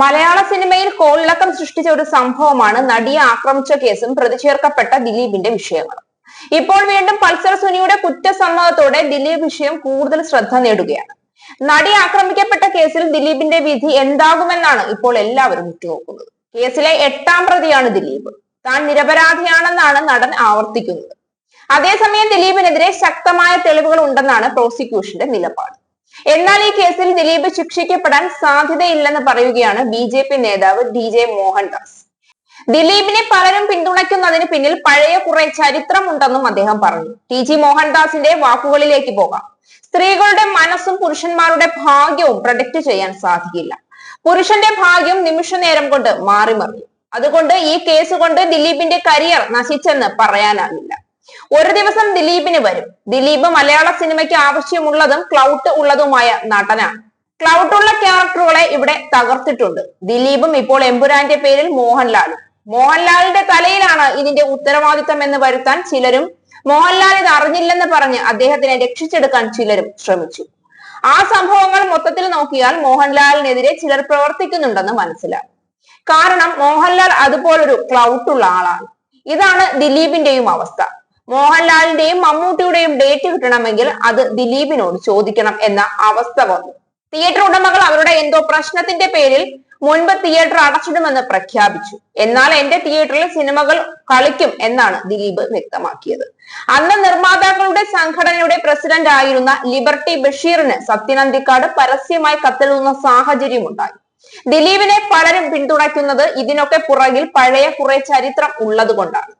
മലയാള സിനിമയിൽ കോളിളക്കം സൃഷ്ടിച്ച ഒരു സംഭവമാണ് നടിയെ ആക്രമിച്ച കേസും പ്രതിചേർക്കപ്പെട്ട ദിലീപിന്റെ വിഷയങ്ങളും. ഇപ്പോൾ വീണ്ടും പൾസർ സുനിയുടെ കുറ്റസമ്മതത്തോടെ ദിലീപ് വിഷയം കൂടുതൽ ശ്രദ്ധ നേടുകയാണ്. നടി ആക്രമിക്കപ്പെട്ട കേസിൽ ദിലീപിന്റെ വിധി എന്താകുമെന്നാണ് ഇപ്പോൾ എല്ലാവരും ഉറ്റുനോക്കുന്നത്. കേസിലെ എട്ടാം പ്രതിയാണ് ദിലീപ്. താൻ നിരപരാധിയാണെന്നാണ് നടൻ ആവർത്തിക്കുന്നത്. അതേസമയം ദിലീപിനെതിരെ ശക്തമായ തെളിവുകൾ ഉണ്ടെന്നാണ് പ്രോസിക്യൂഷന്റെ നിലപാട്. എന്നാൽ ഈ കേസിൽ ദിലീപ് ശിക്ഷിക്കപ്പെടാൻ സാധ്യതയില്ലെന്ന് പറയുകയാണ് ബി ജെ പി നേതാവ് ഡി ജെ മോഹൻദാസ്. ദിലീപിനെ പലരും പിന്തുണയ്ക്കുന്നതിന് പിന്നിൽ പഴയ കുറെ ചരിത്രമുണ്ടെന്നും അദ്ദേഹം പറഞ്ഞു. ടി ജി മോഹൻദാസിന്റെ വാക്കുകളിലേക്ക് പോകാം. സ്ത്രീകളുടെ മനസ്സും പുരുഷന്മാരുടെ ഭാഗ്യവും പ്രൊഡക്റ്റ് ചെയ്യാൻ സാധിക്കില്ല. പുരുഷന്റെ ഭാഗ്യം നിമിഷ നേരം കൊണ്ട് മാറിമറിയും അതുകൊണ്ട് ഈ കേസ് കൊണ്ട് ദിലീപിന്റെ കരിയർ നശിച്ചെന്ന് പറയാനാകില്ല. ഒരു ദിവസം ദിലീപിന് വരും. ദിലീപ് മലയാള സിനിമയ്ക്ക് ആവശ്യമുള്ളതും ക്ലൗട്ട് ഉള്ളതുമായ നടനാണ്. ക്ലൗട്ടുള്ള ക്യാരക്ടറുകളെ ഇവിടെ തകർത്തിട്ടുണ്ട്. ദിലീപും ഇപ്പോൾ എമ്പുരാന്റെ പേരിൽ മോഹൻലാലും. മോഹൻലാലിന്റെ തലയിലാണ് ഇതിന്റെ ഉത്തരവാദിത്തം എന്ന് വരുത്താൻ ചിലരും മോഹൻലാൽ ഇത് അറിഞ്ഞില്ലെന്ന് പറഞ്ഞ് അദ്ദേഹത്തിനെ രക്ഷിച്ചെടുക്കാൻ ചിലരും ശ്രമിച്ചു. ആ സംഭവങ്ങൾ മൊത്തത്തിൽ നോക്കിയാൽ മോഹൻലാലിനെതിരെ ചിലർ പ്രവർത്തിക്കുന്നുണ്ടെന്ന് മനസ്സിലാവും കാരണം മോഹൻലാൽ അതുപോലൊരു ക്ലൗട്ടുള്ള ആളാണ്. ഇതാണ് ദിലീപിന്റെയും അവസ്ഥ. മോഹൻലാലിന്റെയും മമ്മൂട്ടിയുടെയും ഡേറ്റ് കിട്ടണമെങ്കിൽ അത് ദിലീപിനോട് ചോദിക്കണം എന്ന അവസ്ഥ വന്നു. തിയേറ്റർ ഉടമകൾ അവരുടെ എന്തോ പ്രശ്നത്തിന്റെ പേരിൽ മുൻപ് തിയേറ്റർ അടച്ചിടുമെന്ന് പ്രഖ്യാപിച്ചു. എന്നാൽ എന്റെ തിയേറ്ററിൽ സിനിമകൾ കളിക്കും എന്നാണ് ദിലീപ് വ്യക്തമാക്കിയത്. അന്ന് നിർമ്മാതാക്കളുടെ സംഘടനയുടെ പ്രസിഡന്റ് ആയിരുന്ന ലിബർട്ടി ബഷീറിന് സത്യനന്ദിക്കാട് പരസ്യമായി കത്തെഴുതുന്ന സാഹചര്യമുണ്ടായി ദിലീപിനെ പലരും പിന്തുണയ്ക്കുന്നത് ഇതിനൊക്കെ പുറകിൽ പഴയ കുറെ ചരിത്രം ഉള്ളത് കൊണ്ടാണ്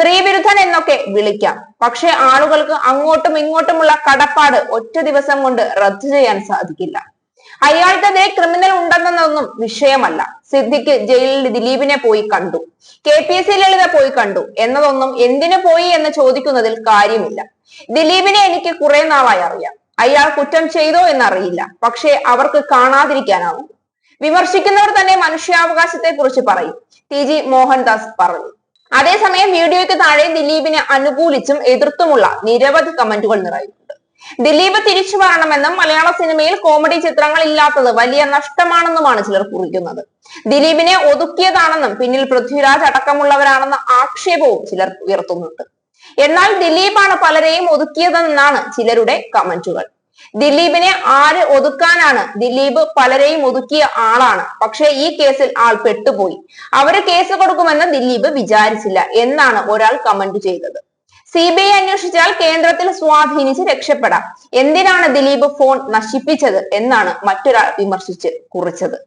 സ്ത്രീവിരുദ്ധൻ എന്നൊക്കെ വിളിക്കാം. പക്ഷെ ആളുകൾക്ക് അങ്ങോട്ടും ഇങ്ങോട്ടുമുള്ള കടപ്പാട് ഒറ്റ ദിവസം കൊണ്ട് റദ്ദു ചെയ്യാൻ സാധിക്കില്ല. അയാൾക്കെതിരെ ക്രിമിനൽ ഉണ്ടെന്നൊന്നും വിഷയമല്ല. സിദ്ദിഖ് ജയിലിൽ ദിലീപിനെ പോയി കണ്ടു. K P S C Lalitha പോയി കണ്ടു. എന്നതൊന്നും എന്തിനു പോയി എന്ന് ചോദിക്കുന്നതിൽ കാര്യമില്ല. ദിലീപിനെ എനിക്ക് കുറെ നാളായി അറിയാം. അയാൾ കുറ്റം ചെയ്തോ എന്നറിയില്ല. പക്ഷേ അവർക്ക് കാണാതിരിക്കാനാവും. വിമർശിക്കുന്നവർ തന്നെ മനുഷ്യാവകാശത്തെ കുറിച്ച് പറയും. ടി ജി മോഹൻദാസ് പറഞ്ഞു. അതേസമയം വീഡിയോയ്ക്ക് താഴെ ദിലീപിനെ അനുകൂലിച്ചും എതിർത്തുമുള്ള നിരവധി കമന്റുകൾ നിറയുന്നുണ്ട്. ദിലീപ് തിരിച്ചു വരണമെന്നും മലയാള സിനിമയിൽ കോമഡി ചിത്രങ്ങൾ ഇല്ലാത്തത് വലിയ നഷ്ടമാണെന്നുമാണ് ചിലർ കുറിക്കുന്നത്. ദിലീപിനെ ഒതുക്കിയതാണെന്നും പിന്നിൽ പൃഥ്വിരാജ് അടക്കമുള്ളവരാണെന്ന ആക്ഷേപവും ചിലർ ഉയർത്തുന്നുണ്ട്. എന്നാൽ ദിലീപാണ് പലരെയും ഒതുക്കിയതെന്നാണ് ചിലരുടെ കമന്റുകൾ. ദിലീപിനെ ആര് ഒതുക്കാനാണ്? ദിലീപ് പലരെയും ഒതുക്കിയ ആളാണ്. പക്ഷെ ഈ കേസിൽ ആൾ പെട്ടുപോയി. അവർ കേസ് കൊടുക്കുമെന്ന് ദിലീപ് വിചാരിച്ചില്ല. എന്നാണ് ഒരാൾ കമന്റ് ചെയ്തത്. സി ബി ഐ അന്വേഷിച്ചാൽ കേന്ദ്രത്തിൽ സ്വാധീനിച്ച് രക്ഷപ്പെടാം. എന്തിനാണ് ദിലീപ് ഫോൺ നശിപ്പിച്ചത് എന്നാണ് മറ്റൊരാൾ വിമർശിച്ച് കുറിച്ചത്.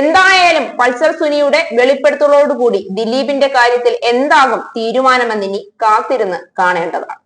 എന്തായാലും പൾസർ സുനിയുടെ വെളിപ്പെടുത്തലോടുകൂടി ദിലീപിന്റെ കാര്യത്തിൽ എന്താകും തീരുമാനമെന്നിനി കാത്തിരുന്ന് കാണേണ്ടതാണ്.